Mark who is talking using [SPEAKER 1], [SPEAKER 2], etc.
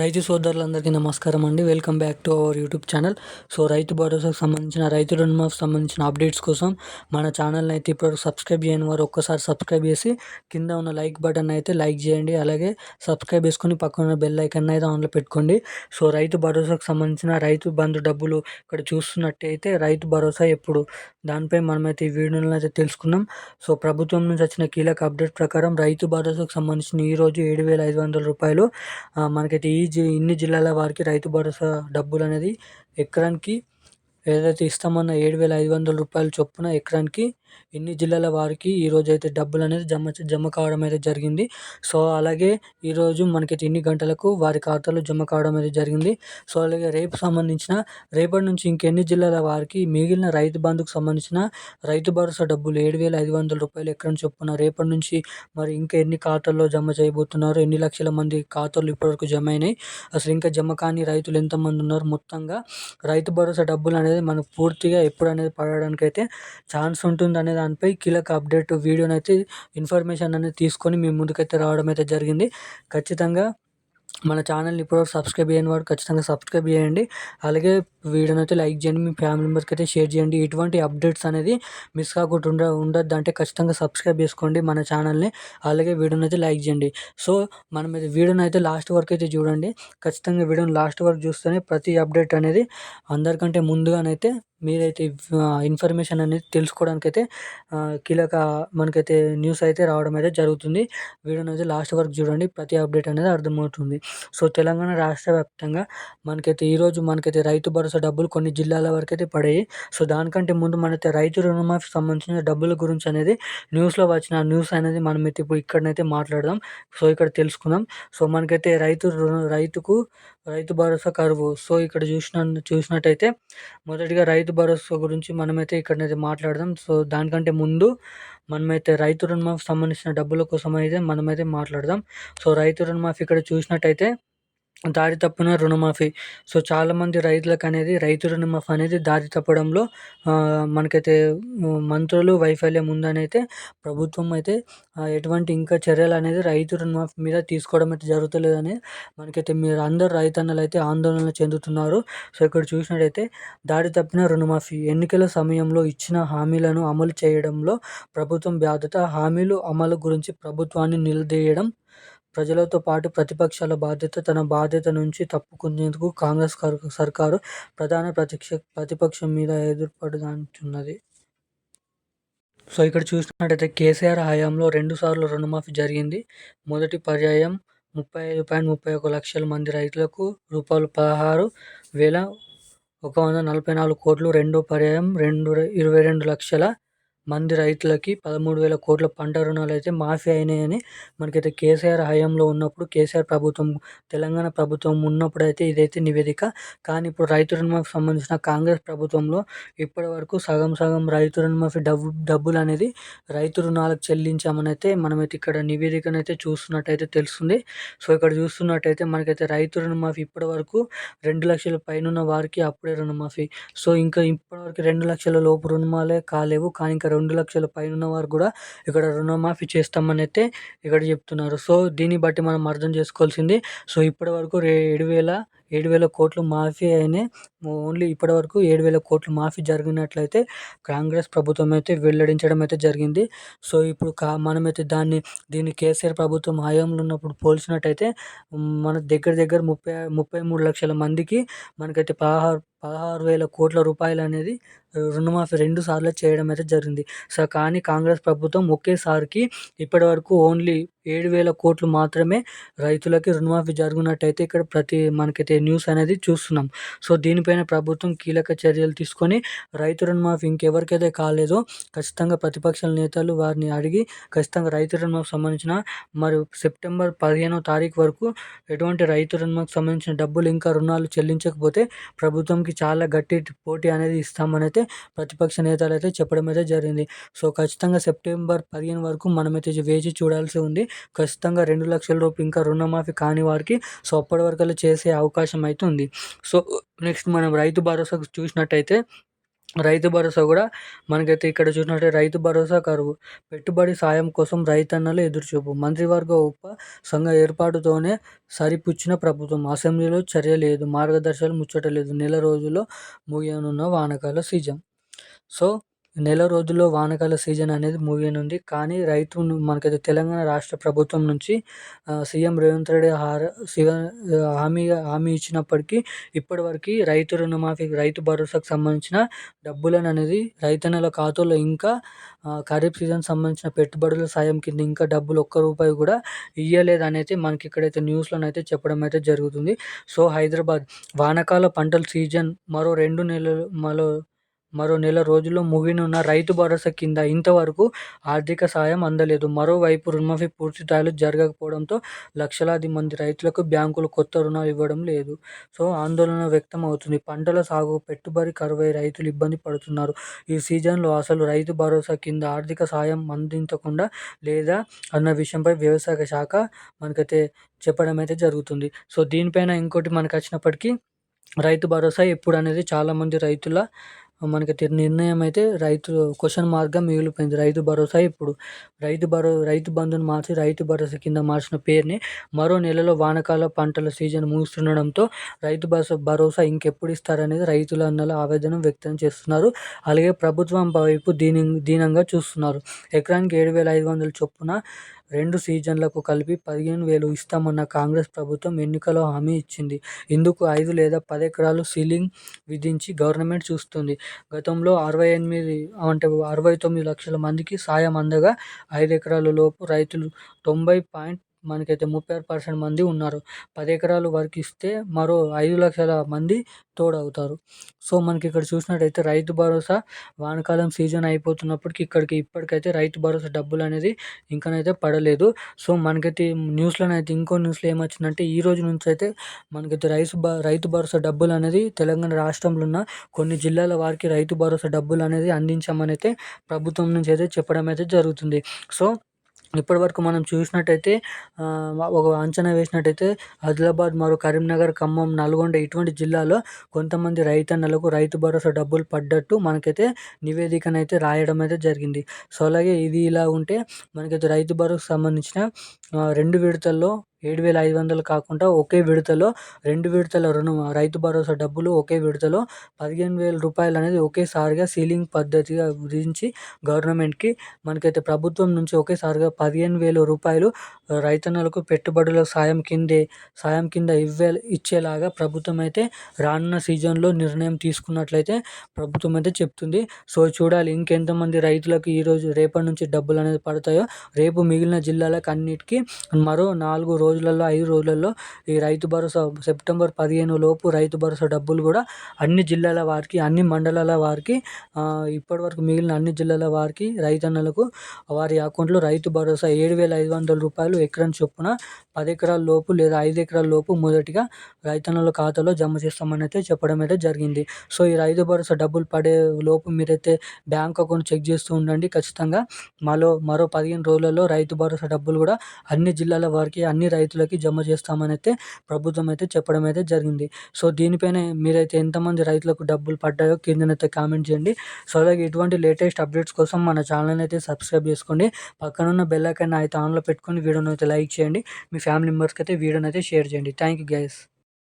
[SPEAKER 1] రైతు సోదరులందరికీ నమస్కారం అండి. Welcome back to our YouTube channel so రైతు భరోసాకు సంబంధించిన రైతు రుణమాఫీ సంబంధించిన అప్డేట్స్ కోసం మన ఛానల్ని అయితే ఇప్పుడు సబ్స్క్రైబ్ చేయని వారు ఒక్కసారి సబ్స్క్రైబ్ చేసి కింద ఉన్న లైక్ బటన్ అయితే లైక్ చేయండి. అలాగే సబ్స్క్రైబ్ చేసుకుని పక్కన ఉన్న బెల్ ఐకన్ అయితే ఆన్లో పెట్టుకోండి. సో రైతు భరోసాకు సంబంధించిన రైతు బంధు డబ్బులు ఇక్కడ చూస్తున్నట్టయితే రైతు భరోసా ఎప్పుడు? దానిపై మనమైతే ఈ వీడియోలో అయితే తెలుసుకున్నాం సో ప్రభుత్వం నుంచి వచ్చిన కీలక అప్డేట్ ప్రకారం రైతు భరోసాకు సంబంధించిన ఈరోజు ఏడు వేల ఐదు వందల రూపాయలు మనకైతే ఈ ఇన్ని జిల్లాల వారికి రైతు భరోసా డబ్బులు అనేది ఎకరానికి ఏదైతే ఇస్తామన్న ఏడు వేల ఐదు వందల రూపాయలు చొప్పున ఎకరానికి ఎన్ని జిల్లాల వారికి ఈరోజు అయితే డబ్బులు అనేది జమ జమ కావడం అయితే జరిగింది. సో అలాగే ఈరోజు మనకైతే ఇన్ని గంటలకు వారి ఖాతాలో జమ కావడం అయితే జరిగింది. సో అలాగే రేపు సంబంధించిన రేపటి నుంచి ఇంకెన్ని జిల్లాల వారికి మిగిలిన రైతు బంధుకు సంబంధించిన రైతు భరోసా డబ్బులు ఏడు వేల ఐదు వందల రూపాయలు ఎక్కడ చొప్పున రేపటి నుంచి మరి ఇంకా ఎన్ని ఖాతాల్లో జమ చేయబోతున్నారు ఎన్ని లక్షల మంది ఖాతాలు ఇప్పటివరకు జమ అయినాయి. అసలు ఇంకా జమ కాని రైతులు ఎంతమంది ఉన్నారు? మొత్తంగా రైతు భరోసా డబ్బులు అనేది మనకు పూర్తిగా ఎప్పుడు అనేది పడడానికి అయితే ఛాన్స్ ఉంటుంది అనే దానిపై కీలక అప్డేట్ వీడియోని అయితే ఇన్ఫర్మేషన్ అనేది తీసుకొని మీ ముందుకైతే రావడం అయితే జరిగింది. ఖచ్చితంగా మన ఛానల్ని ఇప్పుడు సబ్స్క్రైబ్ చేయని వాడు ఖచ్చితంగా సబ్స్క్రైబ్ చేయండి. అలాగే వీడియోని అయితే లైక్ చేయండి మీ ఫ్యామిలీ మెంబర్స్కి అయితే షేర్ చేయండి. ఇటువంటి అప్డేట్స్ అనేది మిస్ కాకుండా ఉండ ఉండద్దు అంటే ఖచ్చితంగా సబ్స్క్రైబ్ చేసుకోండి మన ఛానల్ని. అలాగే వీడియోని అయితే లైక్ చేయండి. సో మనం ఇది వీడియోని అయితే లాస్ట్ వరకు అయితే చూడండి. ఖచ్చితంగా వీడియోని లాస్ట్ వరకు చూస్తేనే ప్రతి అప్డేట్ అనేది అందరికంటే ముందుగానైతే మీరైతే ఇన్ఫర్మేషన్ అనేది తెలుసుకోవడానికి అయితే కీలక మనకైతే న్యూస్ అయితే రావడం అయితే జరుగుతుంది. వీడియోని అయితే లాస్ట్ వరకు చూడండి. ప్రతి అప్డేట్ అనేది అర్థమవుతుంది. సో తెలంగాణ రాష్ట్ర వ్యాప్తంగా మనకైతే ఈరోజు మనకైతే రైతు భరోసా డబ్బులు కొన్ని జిల్లాల వరకు అయితే పడాయి. సో దానికంటే ముందు మనైతే రైతు రుణమాఫీ సంబంధించిన డబ్బుల గురించి అనేది న్యూస్లో వచ్చిన న్యూస్ అనేది మనం అయితే ఇప్పుడు ఇక్కడనైతే మాట్లాడదాం. సో ఇక్కడ తెలుసుకుందాం. సో మనకైతే రైతు రుణ రైతుకు రైతు భరోసా కరువు. సో ఇక్కడ చూసిన చూసినట్టయితే మొదటిగా రైతు భరోసా గురించి మనమైతే ఇక్కడనైతే మాట్లాడదాం. సో దానికంటే ముందు మనమైతే రైతు రుణమాఫీ సంబంధించిన డబ్బుల కోసం అయితే మనమైతే మాట్లాడదాం. సో రైతు రుణమాఫీ ఇక్కడ చూసినట్టయితే దారి తప్పిన రుణమాఫీ. సో చాలామంది రైతులకు అనేది రైతు రుణమాఫీ అనేది దారి తప్పడంలో మనకైతే మంత్రులు వైఫల్యం ఉందని అయితే ప్రభుత్వం అయితే ఎటువంటి ఇంకా చర్యలు అనేది రైతు రుణమాఫీ మీద తీసుకోవడం అయితే జరుగుతలేదని మనకైతే మీరు అందరు రైతన్నలు అయితే ఆందోళన చెందుతున్నారు. సో ఇక్కడ చూసినట్టయితే దారి తప్పిన రుణమాఫీ ఎన్నికల సమయంలో ఇచ్చిన హామీలను అమలు చేయడంలో ప్రభుత్వం బాధ్యత హామీలు అమలు గురించి ప్రభుత్వాన్ని నిలదీయడం ప్రజలతో పాటు ప్రతిపక్షాల బాధ్యత తన బాధ్యత నుంచి తప్పుకునేందుకు కాంగ్రెస్ సర్కారు ప్రధాన ప్రతిక్ష ప్రతిపక్షం మీద ఎదురుపడుతున్నది. సో ఇక్కడ చూసినట్టయితే కేసీఆర్ హయాంలో రెండుసార్లు రుణమాఫీ జరిగింది. మొదటి పర్యాయం ముప్పై ఐదు పాయింట్ ముప్పై ఒక లక్షల మంది రైతులకు రూపాయలు పదహారు వేల ఒక వంద నలభై నాలుగు కోట్లు. రెండో పర్యాయం రెండు ఇరవై రెండు లక్షల మంది రైతులకి పదమూడు వేల కోట్ల పంట రుణాలు అయితే మాఫీ అయినాయని మనకైతే కేసీఆర్ హయాంలో ఉన్నప్పుడు కేసీఆర్ ప్రభుత్వం తెలంగాణ ప్రభుత్వం ఉన్నప్పుడు అయితే ఇదైతే నివేదిక. కానీ ఇప్పుడు రైతు రుణమాఫీ సంబంధించిన కాంగ్రెస్ ప్రభుత్వంలో ఇప్పటి వరకు సగం సగం రైతు రుణమాఫీ డబ్బు డబ్బులు అనేది రైతు రుణాలకు చెల్లించామని అయితే మనమైతే ఇక్కడ నివేదికను అయితే చూస్తున్నట్టయితే తెలుస్తుంది. సో ఇక్కడ చూస్తున్నట్టయితే మనకైతే రైతు రుణమాఫీ ఇప్పటి వరకు రెండు లక్షల పైన వారికి అప్పుడే రుణమాఫీ. సో ఇంకా ఇప్పటివరకు రెండు లక్షల లోపు రుణమాలే కాలేవు. కానీ ఇంకా రెండు లక్షల పైన ఉన్న వారు కూడా ఇక్కడ రుణమాఫీ చేస్తామని అయితే ఇక్కడ చెప్తున్నారు. సో దీన్ని బట్టి మనం అర్థం చేసుకోవాల్సింది సో ఇప్పటి వరకు ఏడు వేల ఏడు వేల కోట్లు మాఫీ అయినాయి ఓన్లీ ఇప్పటి వరకు ఏడు వేల కోట్లు మాఫీ జరిగినట్లయితే కాంగ్రెస్ ప్రభుత్వం అయితే వెల్లడించడం అయితే జరిగింది. సో ఇప్పుడు కా మనమైతే దాన్ని దీన్ని కేసీఆర్ ప్రభుత్వం హయాంలో ఉన్నప్పుడు పోల్చినట్టయితే మన దగ్గర దగ్గర ముప్పై ముప్పై మూడు లక్షల మందికి మనకైతే పదహారు పదహారు వేల కోట్ల రూపాయలు అనేది రుణమాఫీ రెండు సార్లు చేయడం అయితే జరిగింది. సో కానీ కాంగ్రెస్ ప్రభుత్వం ఒకేసారికి ఇప్పటి వరకు ఓన్లీ ఏడు వేల కోట్లు మాత్రమే రైతులకి రుణమాఫీ జరిగినట్టయితే ఇక్కడ ప్రతి మనకైతే న్యూస్ అనేది చూస్తున్నాం. సో దీనిపైన ప్రభుత్వం కీలక చర్యలు తీసుకొని రైతు రుణమాఫీ ఇంకెవరికైతే కాలేదో ఖచ్చితంగా ప్రతిపక్షాల నేతలు వారిని అడిగి ఖచ్చితంగా రైతు రుణమాఫీ సంబంధించిన మరి సెప్టెంబర్ పదిహేనో తారీఖు వరకు ఎటువంటి రైతు రుణమాఫీకి సంబంధించిన డబ్బులు ఇంకా రుణాలు చెల్లించకపోతే ప్రభుత్వంకి చాలా గట్టి పోటీ అనేది ఇస్తామని అయితే ప్రతిపక్ష నేతలు అయితే చెప్పడం అయితే జరిగింది. సో ఖచ్చితంగా సెప్టెంబర్ పదిహేను వరకు మనమైతే వేచి చూడాల్సి ఉంది. ఖచ్చితంగా రెండు లక్షల రూపాయలు ఇంకా రుణమాఫీ కాని వారికి సో అప్పటి వరకు చేసే అవకాశం అయితే ఉంది. సో నెక్స్ట్ మనం రైతు భరోసా చూసినట్టయితే రైతు భరోసా కూడా మనకైతే ఇక్కడ చూసినట్టే రైతు భరోసా కరువు పెట్టుబడి సాయం కోసం రైతన్నలు ఎదురుచూపు. మంత్రివర్గ ఉప సంఘ ఏర్పాటుతోనే సరిపుచ్చిన ప్రభుత్వం. అసెంబ్లీలో చర్య లేదు మార్గదర్శకాలు ముచ్చట లేదు నెల రోజుల్లో ముగియనున్న వానకాల సీజన్. సో నెల రోజుల్లో వానకాల సీజన్ అనేది ముగియనుంది కానీ రైతు మనకైతే తెలంగాణ రాష్ట్ర ప్రభుత్వం నుంచి సీఎం రేవంత్ రెడ్డి హామీ హామీ ఇచ్చినప్పటికీ ఇప్పటివరకు రైతు రుణమాఫీ రైతు భరోసాకు సంబంధించిన డబ్బులను అనేది రైతన్నల ఖాతాలో ఇంకా ఖరీఫ్ సీజన్ సంబంధించిన పెట్టుబడుల సాయం కింద ఇంకా డబ్బులు ఒక్క రూపాయి కూడా ఇయ్యలేదు అనేది మనకి ఇక్కడైతే న్యూస్లో అయితే చెప్పడం అయితే జరుగుతుంది. సో హైదరాబాద్ వానాకాల పంటల సీజన్ మరో రెండు నెలలు మరో మరో నెల రోజుల్లో ముగినున్న రైతు భరోసా కింద ఇంతవరకు ఆర్థిక సాయం అందలేదు. మరోవైపు రుణమాఫీ పూర్తి స్థాయిలో జరగకపోవడంతో లక్షలాది మంది రైతులకు బ్యాంకులు కొత్త రుణాలు ఇవ్వడం లేదు. సో ఆందోళన వ్యక్తం అవుతుంది పంటల సాగు పెట్టుబడి కరువై రైతులు ఇబ్బంది పడుతున్నారు. ఈ సీజన్లో అసలు రైతు భరోసా కింద ఆర్థిక సాయం అందించకుండా లేదా అన్న విషయంపై వ్యవసాయ శాఖ మనకైతే చెప్పడం అయితే జరుగుతుంది. సో దీనిపైన ఇంకోటి మనకు వచ్చినప్పటికీ రైతు భరోసా ఎప్పుడు అనేది చాలామంది రైతుల మనకి నిర్ణయం అయితే రైతు క్వశ్చన్ మార్క్గా మిగిలిపోయింది. రైతు భరోసా ఇప్పుడు రైతు భరో రైతు బంధుని మార్చి రైతు భరోసా కింద మార్చిన పేరుని మరో నెలలో వానకాల పంటల సీజన్ ముగుస్తుండడంతో రైతు భరోసా భరోసా ఇంకెప్పుడు ఇస్తారనేది రైతుల అన్నల ఆవేదన వ్యక్తం చేస్తున్నారు. అలాగే ప్రభుత్వం వైపు దీని దీనంగా చూస్తున్నారు. ఎకరానికి ఏడు వేల ఐదు వందల చొప్పున రెండు సీజన్లకు కలిపి పదిహేను వేలు ఇస్తామన్న కాంగ్రెస్ ప్రభుత్వం ఎన్నికలో హామీ ఇచ్చింది. ఇందుకు ఐదు లేదా పది ఎకరాలు సీలింగ్ విధించి గవర్నమెంట్ చూస్తుంది. గతంలో అరవై ఎనిమిది అంటే అరవై తొమ్మిది లక్షల మందికి సాయం అందగా ఐదు ఎకరాల లోపు రైతులు తొంభై పాయింట్ మనకైతే ముప్పై ఆరు పర్సెంట్ మంది ఉన్నారు. పది ఎకరాలు వరకు ఇస్తే మరో ఐదు లక్షల మంది తోడవుతారు. సో మనకి ఇక్కడ చూసినట్టయితే రైతు భరోసా వానకాలం సీజన్ అయిపోతున్నప్పటికి ఇక్కడికి ఇప్పటికైతే రైతు భరోసా డబ్బులు అనేది ఇంకనైతే పడలేదు. సో మనకైతే న్యూస్లోనైతే ఇంకో న్యూస్లో ఏమొచ్చిందంటే ఈ రోజు నుంచి అయితే మనకైతే రైతు రైతు భరోసా డబ్బులు అనేది తెలంగాణ రాష్ట్రంలో ఉన్న కొన్ని జిల్లాల వారికి రైతు భరోసా డబ్బులు అనేది అందించామని అయితే ప్రభుత్వం నుంచి అయితే చెప్పడం అయితే జరుగుతుంది. సో ఇప్పటివరకు మనం చూసినట్టయితే ఒక అంచనా వేసినట్టయితే ఆదిలాబాద్ మరియు కరీంనగర్ ఖమ్మం నల్గొండ ఇటువంటి జిల్లాలో కొంతమంది రైతన్నలకు రైతు భరోసా డబ్బులు పడ్డట్టు మనకైతే నివేదికనైతే రాయడం అయితే జరిగింది. సో అలాగే ఇది ఇలా ఉంటే మనకైతే రైతు భరోసా సంబంధించిన రెండు విడతల్లో ఏడు వేల ఐదు వందలు కాకుండా ఒకే విడతలో రెండు విడతల రుణం రైతు భరోసా డబ్బులు ఒకే విడతలో పదిహేను వేల రూపాయలు అనేది ఒకేసారిగా సీలింగ్ పద్ధతిగా విధించి గవర్నమెంట్కి మనకైతే ప్రభుత్వం నుంచి ఒకేసారిగా పదిహేను వేల రూపాయలు రైతన్నలకు పెట్టుబడుల సాయం కిందే సాయం కింద ఇవ్వే ఇచ్చేలాగా ప్రభుత్వం అయితే రానున్న సీజన్లో నిర్ణయం తీసుకున్నట్లయితే ప్రభుత్వం అయితే చెప్తుంది. సో చూడాలి ఇంకెంతమంది రైతులకు ఈరోజు రేపటి నుంచి డబ్బులు అనేది పడతాయో రేపు మిగిలిన జిల్లాలకు అన్నిటికీ మరో నాలుగు రోజులు రోజులలో ఐదు రోజులలో ఈ రైతు భరోసా సెప్టెంబర్ పదిహేను లోపు రైతు భరోసా డబ్బులు కూడా అన్ని జిల్లాల వారికి అన్ని మండలాల వారికి ఇప్పటివరకు మిగిలిన అన్ని జిల్లాల వారికి రైతన్నలకు వారి అకౌంట్లో రైతు భరోసా ఏడు వేల ఐదు వందల రూపాయలు ఎకరం చొప్పున పది ఎకరాల లోపు లేదా ఐదు ఎకరాల లోపు మొదటిగా రైతన్నల ఖాతాలో జమ చేస్తామని అయితే చెప్పడం అయితే జరిగింది. సో ఈ రైతు భరోసా డబ్బులు పడే లోపు మీరైతే బ్యాంక్ అకౌంట్ చెక్ చేస్తూ ఉండండి. ఖచ్చితంగా మరో మరో పదిహేను రోజులలో రైతు భరోసా డబ్బులు కూడా అన్ని జిల్లాల వారికి అన్ని రైతులకి జమ చేస్తామని అయితే ప్రభుత్వం అయితే చెప్పడం అయితే జరిగింది. సో దీనిపైన మీరైతే ఎంతమంది రైతులకు డబ్బులు పడ్డాయో కిందనైతే కామెంట్ చేయండి. సో అలాగే ఇటువంటి లేటెస్ట్ అప్డేట్స్ కోసం మన ఛానల్ని అయితే సబ్స్క్రైబ్ చేసుకోండి. పక్కనున్న బెల్లకైనా అయితే ఆన్లో పెట్టుకొని వీడియోని అయితే లైక్ చేయండి. మీ ఫ్యామిలీ మెంబర్స్కి అయితే వీడియోని అయితే షేర్ చేయండి. Thank you guys